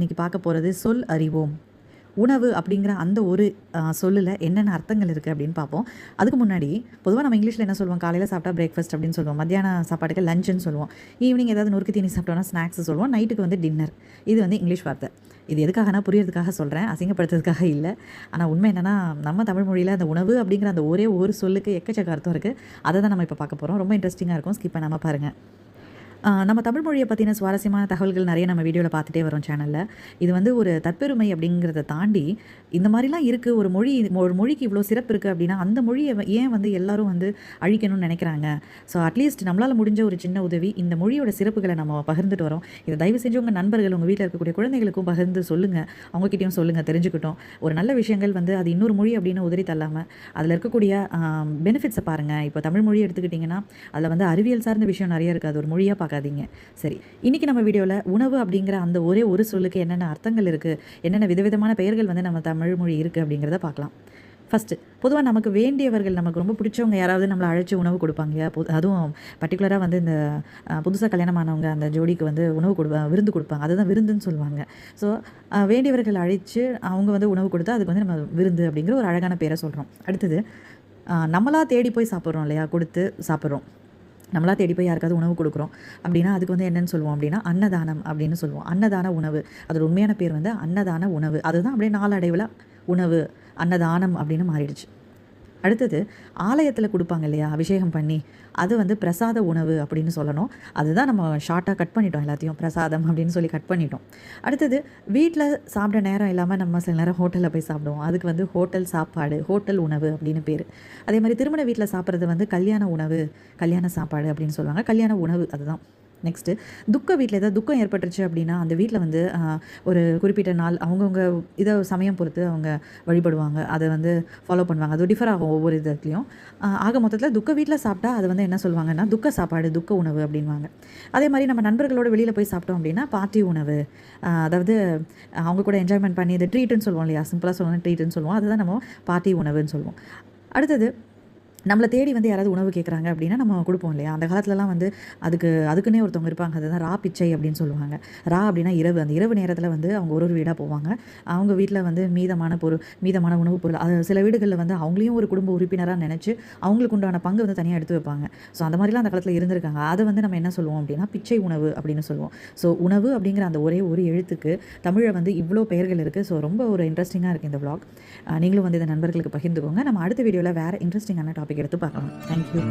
இன்னைக்கு பார்க்க போகிறது சொல் அறிவோம். உணவு அப்படிங்கிற அந்த ஒரு சொல்லில் என்னென்ன அர்த்தங்கள் இருக்குது அப்படின்னு பார்ப்போம். அதுக்கு முன்னாடி பொதுவாக நம்ம இங்கிலீஷில் என்ன சொல்லுவோம்? காலையில் சாப்பிட்டா பிரேக்ஃபாஸ்ட் அப்படின்னு சொல்லுவோம். மத்தியான சாப்பாட்டுக்கு லஞ்சுன்னு சொல்லுவோம். ஈவினிங் ஏதாவது நொறுக்கு தீனி சாப்பிட்டோம்னா ஸ்நாக்ஸ் சொல்லுவோம். நைட்டுக்கு வந்து டின்னர் இது வந்து இங்கிலீஷ் வார்த்தை. இது எதுக்காகனா புரியறதுக்காக சொல்கிறேன் அசிங்கப்படுத்துறதுக்காக இல்லை. ஆனால் உண்மை என்னென்னா நம்ம தமிழ் மொழியில் அந்த உணவு அப்படிங்கிற அந்த ஒரே ஒரு சொல்லுக்கு எக்கச்சக்க அர்த்தம் இருக்குது அதை தான் நம்ம இப்போ பார்க்க போகிறோம் ரொம்ப இன்ட்ரெஸ்டிங்காக இருக்கும். ஸ்கிப் பண்ணாமல் பாருங்கள் நம்ம தமிழ் மொழியை பற்றின சுவாரஸ்யமான தகவல்கள் நிறைய நம்ம வீடியோவில் பார்த்துட்டே வரோம் சேனலில் இது வந்து ஒரு தற்பெருமை அப்படிங்கிறத தாண்டி இந்த மாதிரிலாம் இருக்குது ஒரு மொழி ஒரு மொழிக்கு இவ்வளோ சிறப்பு இருக்குது அப்படின்னா அந்த மொழியை ஏன் வந்து எல்லாரும் வந்து அழிக்கணும்னு நினைக்கிறாங்க? ஸோ அட்லீஸ்ட் நம்மளால் முடிஞ்ச ஒரு சின்ன உதவி இந்த மொழியோட சிறப்புகளை நம்ம பகிர்ந்துட்டு வரோம். இதை தயவு செஞ்சு உங்கள் நண்பர்கள் உங்கள் வீட்டில் இருக்கக்கூடிய குழந்தைகளுக்கும் பகிர்ந்து சொல்லுங்கள் அவங்ககிட்டயும் சொல்லுங்கள் தெரிஞ்சுக்கிட்டோம். ஒரு நல்ல விஷயங்கள் வந்து அது இன்னொரு மொழி அப்படின்னு உதறி தள்ளாமல் அதில் இருக்கக்கூடிய பெனிஃபிட்ஸை பாருங்கள் இப்போ தமிழ் மொழி எடுத்துக்கிட்டிங்கன்னா அதில் வந்து அறிவியல் சார்ந்த விஷயம் நிறைய இருக்குது அது ஒரு மொழியாக பார்க்காதீங்க சரி இன்றைக்கி நம்ம வீடியோவில் உணவு அப்படிங்கிற அந்த ஒரே ஒரு சொல்லுக்கு என்னென்ன அர்த்தங்கள் இருக்குது என்னென்ன விதவிதமான பெயர்கள் வந்து நம்ம தமிழ் மொழி இருக்குது அப்படிங்கிறத பார்க்கலாம். ஃபஸ்ட்டு பொதுவாக நமக்கு வேண்டியவர்கள் நமக்கு ரொம்ப பிடிச்சவங்க யாராவது நம்மளை அழைச்சி உணவு கொடுப்பாங்க. அதுவும் பர்டிகுலராக வந்து இந்த புதுசாக கல்யாணமானவங்க அந்த ஜோடிக்கு வந்து உணவு கொடு விருந்து கொடுப்பாங்க. அதுதான் விருந்துன்னு சொல்லுவாங்க. ஸோ வேண்டியவர்கள் அழைச்சி அவங்க வந்து உணவு கொடுத்தா அதுக்கு வந்து நம்ம விருந்து அப்படிங்கிற ஒரு அழகான பேரை சொல்கிறோம் அடுத்தது நம்மளாக தேடி போய் சாப்பிட்றோம் இல்லையா? கொடுத்து சாப்பிட்றோம். நம்மளா தேடி போய் யாருக்காவது உணவு கொடுக்குறோம். அப்படின்னா அதுக்கு வந்து என்னன்னு சொல்லுவோம் அப்படின்னா அன்னதானம் அப்படின்னு சொல்லுவோம். அன்னதான உணவு. அதோட உண்மையான பேர் வந்து அன்னதான உணவு. அதுதான் அப்படியே நாளடைவில் உணவு அன்னதானம் அப்படின்னு மாறிடுச்சு. அடுத்தது ஆலயத்தில் கொடுப்பாங்க இல்லையா அபிஷேகம் பண்ணி. அது வந்து பிரசாத உணவு அப்படின்னு சொல்லணும். அதுதான் நம்ம ஷார்ட்டாக கட் பண்ணிட்டோம் எல்லாத்தையும் பிரசாதம் அப்படின்னு சொல்லி கட் பண்ணிட்டோம். அடுத்தது வீட்டில் சாப்பிட நேரம் இல்லாமல் நம்ம சில நேரம் ஹோட்டலில் போய் சாப்பிடுவோம். அதுக்கு வந்து ஹோட்டல் சாப்பாடு ஹோட்டல் உணவு அப்படின்னு பேர். அதே மாதிரி திருமண வீட்டில் சாப்பிட்றது வந்து கல்யாண உணவு கல்யாண சாப்பாடு அப்படின்னு சொல்லுவாங்க. கல்யாண உணவு அதுதான். நெக்ஸ்ட்டு துக்க வீட்டில் ஏதாவது துக்கம் ஏற்பட்டுருச்சு அப்படின்னா அந்த வீட்டில் வந்து ஒரு குறிப்பிட்ட நாள் அவங்கவுங்க இதை சமயம் பொறுத்து அவங்க வழிபடுவாங்க. அதை வந்து ஃபாலோ பண்ணுவாங்க. அது டிஃபர் ஆகும் ஒவ்வொரு இதுலேயும். ஆக மொத்தத்தில் துக்க வீட்டில் சாப்பிட்டா அது வந்து என்ன சொல்லுவாங்கன்னா துக்க சாப்பாடு துக்க உணவு அப்படின்வாங்க அதே மாதிரி நம்ம நண்பர்களோட வெளியில் போய் சாப்பிட்டோம் அப்படின்னா பார்ட்டி உணவு அதாவது அவங்க கூட என்ஜாய்மெண்ட் பண்ணி இது ட்ரீட்டுன்னு சொல்லுவோம் இல்லையா? சிம்பிளாக சொல்லணும் ட்ரீட்டுன்னு சொல்லுவோம். அதுதான் நம்ம பார்ட்டி உணவுன்னு சொல்லுவோம். அடுத்தது நம்மளை தேடி வந்து யாராவது உணவு கேட்குறாங்க அப்படின்னா நம்ம கொடுப்போம் இல்லையா? அந்த காலத்துலலாம் வந்து அதுக்கு அதுக்குன்னே ஒருத்தவங்க இருப்பாங்க. அதுதான் ரா பிச்சை அப்படின்னு சொல்லுவாங்க. ரா அப்படின்னா இரவு. அந்த இரவு நேரத்தில் வந்து அவங்க ஒரு ஒரு வீடாக போவாங்க. அவங்க வீட்டில் வந்து மீதமான பொருள் மீதமான உணவுப் பொருள் அது சில வீடுகளில் வந்து அவங்களையும் ஒரு குடும்ப உறுப்பினராக நினச்சி அவங்களுக்கு உண்டான பங்கு வந்து தனியாக எடுத்து வைப்பாங்க. ஸோ அந்த மாதிரிலாம் அந்த காலத்தில் இருந்திருக்காங்க. அதை வந்து நம்ம என்ன சொல்லுவோம் அப்படின்னா பிச்சை உணவு அப்படின்னு சொல்லுவோம். ஸோ உணவு அப்படிங்கிற அந்த ஒரே ஒரு எழுத்துக்கு தமிழில் வந்து இவ்வளோ பெயர்கள் இருக்குது ஸோ ரொம்ப ஒரு இன்ட்ரெஸ்டிங்காக இருக்குது இந்த வ்ளாக் நீங்களும் வந்து இந்த நண்பர்களுக்கு பகிர்ந்துக்கோங்க. நம்ம அடுத்த வீடியோவில் வேறு இன்ட்ரெஸ்டிங்கான டாபிக் எடுத்து பார்க்கலாம் தேங்க்யூ